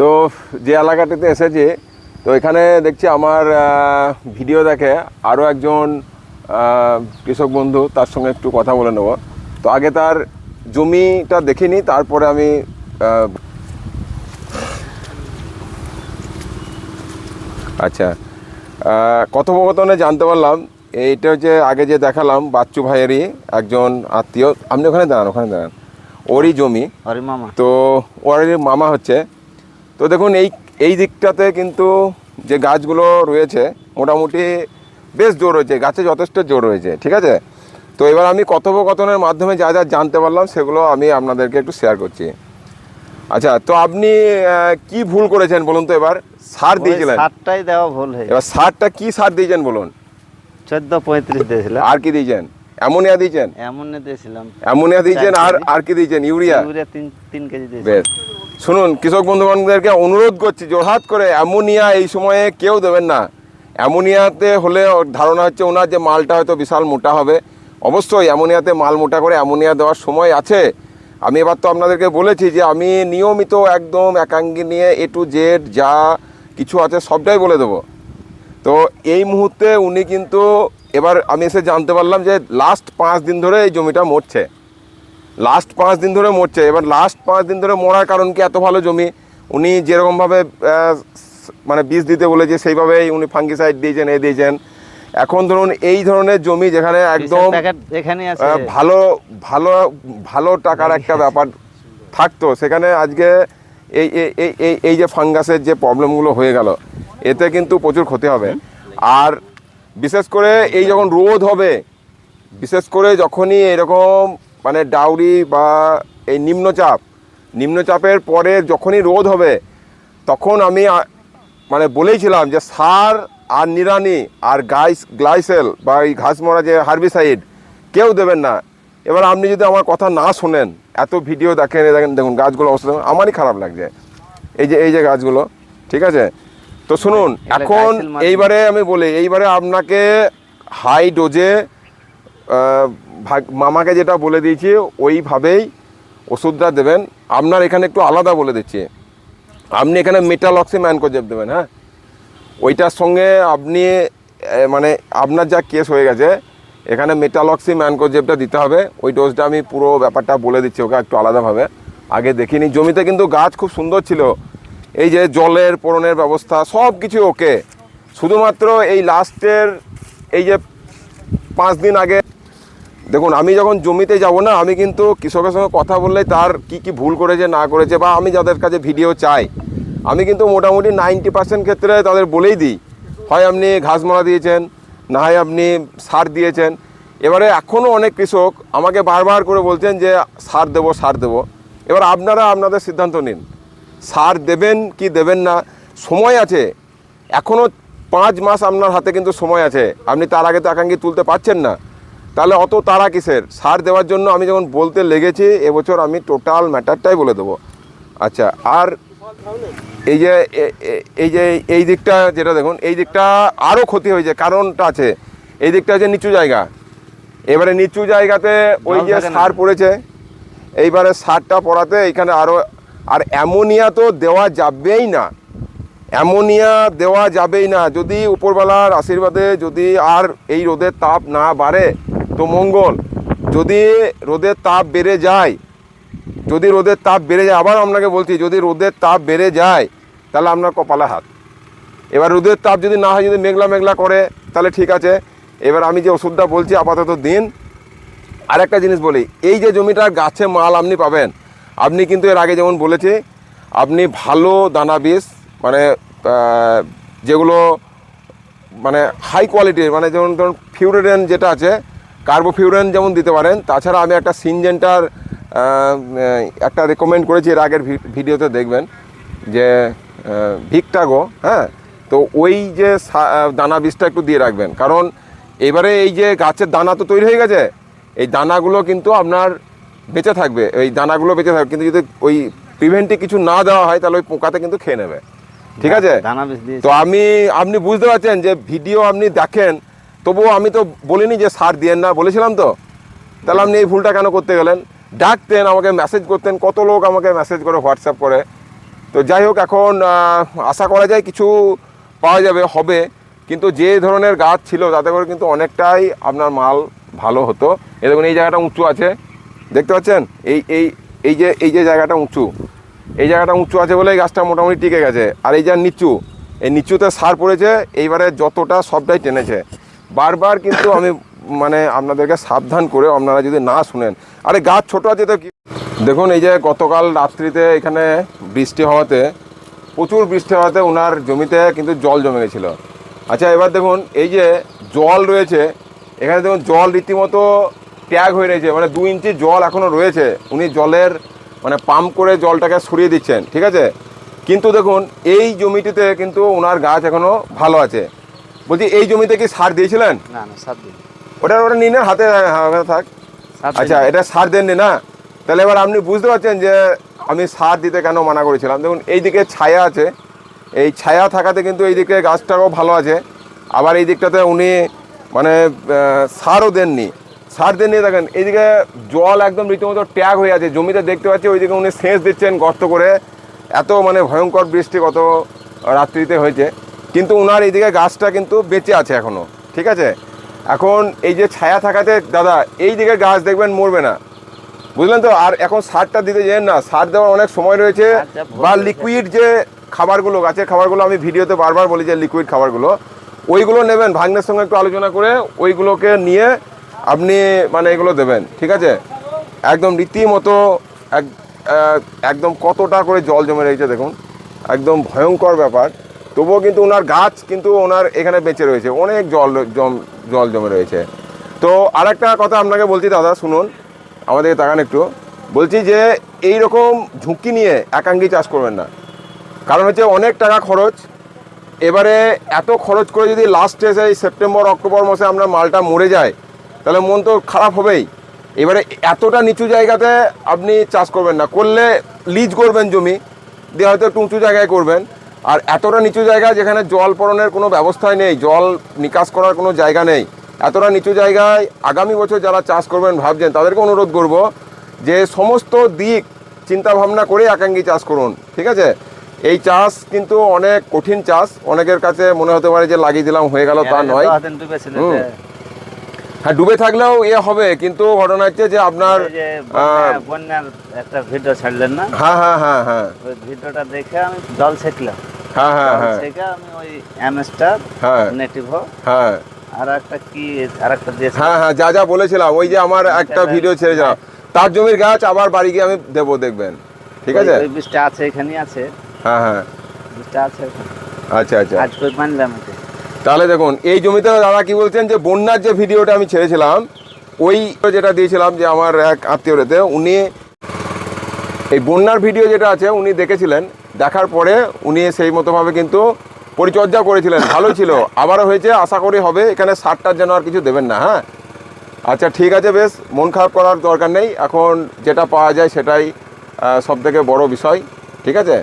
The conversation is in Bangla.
তো যে এলাকাটিতে এসেছি তো এখানে দেখছি আমার ভিডিও দেখে আরও একজন কৃষক বন্ধু তার সঙ্গে একটু কথা বলে নেব। তো আগে তার জমিটা দেখিনি তারপরে আমি আচ্ছা কথোপকথনে জানতে পারলাম এইটা হচ্ছে আগে যে দেখালাম বাচ্চু ভাইয়েরই একজন আত্মীয়। আপনি ওখানে দাঁড়ান ওখানে দাঁড়ান। ওরই জমি। মামা। তো ওরই মামা হচ্ছে। তো দেখুন এই এই দিকটাতে কিন্তু যে গাছগুলো রয়েছে মোটামুটি বেশ জোর রয়েছে গাছে যথেষ্ট জোর রয়েছে ঠিক আছে? তো এবার আমি কথোপকথনের মাধ্যমে যা যা জানতে পারলাম সেগুলো আমি আপনাদেরকে একটু শেয়ার করছি। আচ্ছা তো আপনি কি ভুল করেছেন বলুন তো এবার? সার দিয়েছিলেন। সারটাই দেওয়া ভুল হয়ে এবার সারটা কি সার দিয়েছেন বলুন? চোদ্দ পঁয়ত্রিশ দিয়েছিলাম। আর কি দিয়েছেন? অ্যামোনিয়া দিয়েছেন? এমন দিয়েছিলাম। অ্যামোনিয়া দিয়েছেন আর আর কি দিয়েছেন? ইউরিয়া? ইউরিয়া তিন তিন কেজি দিয়েছি বেশ। শুনুন, কৃষক বন্ধু বান্ধবদেরকে অনুরোধ করছি জোরহাত করে অ্যামোনিয়া এই সময়ে কেউ দেবেন না। অ্যামোনিয়াতে হলে ধারণা হচ্ছে ওনার যে মালটা হয়তো বিশাল মোটা হবে। অবশ্যই অ্যামোনিয়াতে মাল মোটা করে অ্যামোনিয়া দেওয়ার সময় আছে। আমি এবার তো আপনাদেরকে বলেছি যে আমি নিয়মিত একদম একাঙ্গি নিয়ে এ টু জেড যা কিছু আছে সবটাই বলে দেবো। তো এই মুহূর্তে উনি কিন্তু এবার আমি এসে জানতে পারলাম যে লাস্ট পাঁচ দিন ধরে এই জমিটা মরছে। লাস্ট পাঁচ দিন ধরে মরছে। এবার লাস্ট পাঁচ দিন ধরে মরার কারণ কি? এত ভালো জমি। উনি যেরকমভাবে মানে বীজ দিতে বলেছে সেইভাবেই উনি ফাঙ্গিসাইড দিয়েছেন এ দিয়েছেন। এখন ধরুন এই ধরনের জমি যেখানে একদম ভালো ভালো ভালো টাকার একটা ব্যাপার থাকতো। সেখানে আজকে এই এই এই যে ফাঙ্গাসের যে প্রবলেমগুলো হয়ে গেল এতে কিন্তু প্রচুর ক্ষতি হবে। আর বিশেষ করে এই যখন রোদ হবে বিশেষ করে যখনই এরকম মানে ডাউরি বা এই নিম্নচাপ নিম্নচাপের পরে যখনই রোদ হবে তখন আমি মানে বলেইছিলাম যে সার আর নিরানি আর গাইস গ্লাইসেল বা এই ঘাস মরা যে হার্বিসাইড কেউ দেবেন না। এবার আপনি যদি আমার কথা না শোনেন এত ভিডিও দেখেন দেখেন দেখুন গাছগুলো অবস্থা আমারই খারাপ লাগছে। এই যে এই যে গাছগুলো ঠিক আছে? তো শুনুন এখন এইবারে আমি বলি এইবারে আপনাকে হাই ডোজে ভাগ- মামাকে যেটা বলে দিয়েছি, ওইভাবেই ওষুধটা দেবেন। আপনার এখানে একটু আলাদা বলে দিচ্ছি। আপনি এখানে মেটালক্সি ম্যানকোজেব দেবেন হ্যাঁ? ওইটার সঙ্গে আপনি মানে আপনার যা কেস হয়ে গেছে, এখানে মেটালক্সি ম্যানকোজেবটা দিতে হবে। ওই ডোজটা আমি পুরো ব্যাপারটা বলে দিচ্ছি ওকে একটু আলাদাভাবে। আগে দেখিনি। জমিতে কিন্তু গাছ খুব সুন্দর ছিল। এই যে জলের পূরণের ব্যবস্থা সব কিছু ওকে শুধুমাত্র এই লাস্টের এই যে পাঁচ দিন আগে দেখুন, আমি যখন জমিতে যাব না, আমি কিন্তু কৃষকের সঙ্গে কথা বললে তার কি কি ভুল করেছে, না করেছে, বা আমি যাদের কাছে ভিডিও চাই, আমি কিন্তু মোটামুটি নাইনটি পার্সেন্ট ক্ষেত্রে তাদের বলেই দিই। হয় আপনি ঘাস মারা দিয়েছেন, না হয় আপনি সার দিয়েছেন। এবারে এখনও অনেক কৃষক আমাকে বারবার করে বলছেন যে, সার দেবো সার দেবো। এবার আপনারা আপনাদের সিদ্ধান্ত নিন। সার দেবেন কি দেবেন না? সময় আছে। এখনও পাঁচ মাস আপনার হাতে কিন্তু সময় আছে। আপনি তার আগে তো একাঙ্গি তুলতে পারছেন না। তাহলে অত তারা কিসের? সার দেওয়ার জন্য আমি যখন বলতে লেগেছি এবছর আমি টোটাল ম্যাটারটাই বলে দেবো। আচ্ছা আর এই যে এই যে এই দিকটা যেটা দেখুন এই দিকটা আরও ক্ষতি হয়েছে কারণটা আছে। এই দিকটা হচ্ছে নিচু জায়গা। এবারে নিচু জায়গাতে ওই যে সার পড়েছে এইবারে সারটা পড়াতে এখানে আরও আর অ্যামোনিয়া তো দেওয়া যাবেই না। অ্যামোনিয়া দেওয়া যাবেই না। যদি উপরবেলার আশীর্বাদে যদি আর এই রোদের তাপ না বাড়ে তো মঙ্গল। যদি রোদের তাপ বেড়ে যায়, যদি রোদের তাপ বেড়ে যায় আবার আপনাকে বলছি, যদি রোদের তাপ বেড়ে যায়, তাহলে আপনার কপালে হাত। এবার রোদের তাপ যদি না হয়, যদি মেঘলা মেঘলা করে, তাহলে ঠিক আছে। এবার আমি যে ওষুধটা বলছি, আপাতত দিন। আরেকটা জিনিস বলি, এই যে জমিটার গাছে মাল আপনি পাবেন, আপনি কিন্তু এর আগে যেমন বলেছি, আপনি ভালো দানা বীজ মানে যেগুলো মানে হাই কোয়ালিটির মানে যেমন ধরুন ফিউরেন যেটা আছে কার্বোফিউরেন যেমন দিতে পারেন তাছাড়া আমি একটা সিনজেন্টার একটা রেকমেন্ড করেছি এর আগের ভিডিওতে দেখবেন যে ভিকটাগো হ্যাঁ? তো ওই যে দানা বীজটা একটু দিয়ে রাখবেন। কারণ এবারে এই যে গাছের দানা তো তৈরি হয়ে গেছে এই দানাগুলো কিন্তু আপনার বেঁচে থাকবে এই দানাগুলো বেঁচে থাকবে। কিন্তু যদি ওই প্রিভেন্টিভ কিছু না দেওয়া হয় তাহলে ওই পোকাতে কিন্তু খেয়ে নেবে। ঠিক আছে? তো আমি আপনি বুঝতে পারছেন যে ভিডিও আপনি দেখেন তবুও আমি তো বলিনি যে সার দিয়েন না, বলেছিলাম তো। তাহলে আপনি এই ভুলটা কেন করতে গেলেন? ডাকতেন, আমাকে মেসেজ করতেন, কত লোক আমাকে মেসেজ করে হোয়াটসঅ্যাপ করে। তো যাই হোক, এখন আশা করা যায় কিছু পাওয়া যাবে, হবে। কিন্তু যে ধরনের গাছ ছিল, তাতে করে কিন্তু অনেকটাই আপনার মাল ভালো হতো। এ দেখুন, এই জায়গাটা উঁচু আছে। দেখতে পাচ্ছেন? এই এই এই যে এই যে জায়গাটা উঁচু। এই জায়গাটা উঁচু আছে বলে এই গাছটা মোটামুটি টিকে গেছে। আর এই যে নিচু, এই নিচুতে সার পড়েছে, এইবারে যতটা সবটাই টেনেছে। বারবার কিন্তু আমি মানে আপনাদেরকে সাবধান করে আপনারা যদি না শুনেন। আরে, গাছ ছোট আছে তো দেখুন, এই যে গতকাল রাত্রিতে এখানে বৃষ্টি হওয়াতে, প্রচুর বৃষ্টি হওয়াতে ওনার জমিতে কিন্তু জল জমে গেছিল। আচ্ছা এবার দেখুন, এই যে জল রয়েছে, এখানে দেখুন, জল রীতিমতো ট্যাগ হয়ে রয়েছে মানে দু ইঞ্চি জল এখনও রয়েছে। উনি জলের মানে পাম্প করে জলটাকে সরিয়ে দিচ্ছেন, ঠিক আছে? কিন্তু দেখুন, এই জমিটিতে কিন্তু ওনার গাছ এখনও ভালো আছে। বলছি এই জমিতে কি সার দিয়েছিলেন? না না সাত দিন ওটা ওটা নিন হাতে হ্যাঁ, থাক। আচ্ছা এটা সার দেননি না? তাহলে এবার আপনি বুঝতে পারছেন যে আমি সার দিতে কেন মানা করেছিলাম। দেখুন এইদিকে ছায়া আছে। এই ছায়া থাকাতে কিন্তু এই দিকে গাছটাও ভালো আছে। আবার এই দিকটাতে উনি মানে সারও দেননি। সার দেননি দেখেন এইদিকে জল একদম রীতিমতো ট্যাগ হয়ে আছে। জমিতে দেখতে পাচ্ছি ওইদিকে উনি সেচ দিচ্ছেন গর্ত করে। এত মানে ভয়ঙ্কর বৃষ্টি গত রাত্রিতে হয়েছে। কিন্তু ওনার এইদিকে গাছটা কিন্তু বেঁচে আছে এখনও ঠিক আছে? এখন এই যে ছায়া থাকাতে দাদা এই দিকে গাছ দেখবেন মরবে না। বুঝলেন তো? আর এখন সারটা দিতে যেন না সার দেওয়ার অনেক সময় রয়েছে। বা লিকুইড যে খাবারগুলো গাছের খাবারগুলো আমি ভিডিওতে বারবার বলি যে লিকুইড খাবারগুলো ওইগুলো নেবেন ভাগ্নের সঙ্গে একটু আলোচনা করে ওইগুলোকে নিয়ে আপনি মানে এগুলো দেবেন ঠিক আছে? একদম রীতিমতো এক একদম কতটা করে জল জমে রয়েছে দেখুন। একদম ভয়ঙ্কর ব্যাপার। তবুও কিন্তু ওনার গাছ কিন্তু ওনার এখানে বেঁচে রয়েছে। অনেক জল জম, জল জমে রয়েছে। তো আরেকটা কথা আপনাকে বলছি দাদা, শুনুন, আমাদেরকে তাকান একটু। বলছি যে এই রকম ঝুঁকি নিয়ে একাঙ্গি চাষ করবেন না। কারণ হচ্ছে অনেক টাকা খরচ। এবারে এত খরচ করে যদি লাস্টে সেই সেপ্টেম্বর অক্টোবর মাসে আমরা মালটা মরে যায়, তাহলে মন তো খারাপ হবেই। এবারে এতটা নিচু জায়গাতে আপনি চাষ করবেন না। করলে লিজ করবেন জমি, দিয়ে হয়তো একটু উঁচু জায়গায় করবেন। আর এতটা নিচু জায়গা যেখানে জল পড়নের কোনো ব্যবস্থাই নেই জল নিকাশ করার কোনো জায়গা নেই। এতটা নিচু জায়গায় আগামী বছর যারা চাষ করবেন ভাবছেন তাদেরকে অনুরোধ করব যে সমস্ত দিক চিন্তা ভাবনা করে একাঙ্গি চাষ করুন ঠিক আছে? এই চাষ কিন্তু অনেক কঠিন চাষ অনেকের কাছে মনে হতে পারে যে লাগিয়ে দিলাম হয়ে গেল তা আগে নয় তো হাতেন ডুবেছিল হুম। যে, হ্যাঁ ডুবে থাকলেও এ হবে কিন্তু ঘটনা হচ্ছে যে আপনার বন্যার একটা ভিডিও ছাড়লেন না? হ্যাঁ হ্যাঁ হ্যাঁ হ্যাঁ। ওই ভিডিওটা দেখে আমি জল ছেকলাম। হ্যাঁ হ্যাঁ হ্যাঁ। আমি ওই অ্যামস্টার হ্যাঁ। নেটিভো হ্যাঁ। আর একটা কি আর একটা হ্যাঁ হ্যাঁ যা যা বলেছিলাম ওই যে আমার একটা ভিডিও ছেড়েছিলাম তার জমির গাছ আবার বাড়ি গিয়ে আমি দেবো দেখবেন। ঠিক আছে? ওই- বীজটা আছে এখানেই আছে। হ্যাঁ হ্যাঁ। বীজটা আছে আচ্ছা আচ্ছা। আজ কই তাহলে দেখুন, এই জমিতে দাদা কি বলছেন যে, বন্যার যে ভিডিওটা আমি ছেড়েছিলাম, ওই যেটা দিয়েছিলাম যে আমার এক আত্মীয়তে উনি এই বন্যার ভিডিও যেটা আছে, উনি দেখেছিলেন, দেখার পরে উনি সেই মতোভাবে কিন্তু পরিচর্যা করেছিলেন, ভালো ছিল। আবারও হয়েছে, আশা করি হবে, এখানে সারটার যেন আর কিছু দেবেন না হ্যাঁ? আচ্ছা ঠিক আছে, বেশ, মন খারাপ করার দরকার নেই, এখন যেটা পাওয়া যায় সেটাই সব থেকে বড় বিষয়, ঠিক আছে?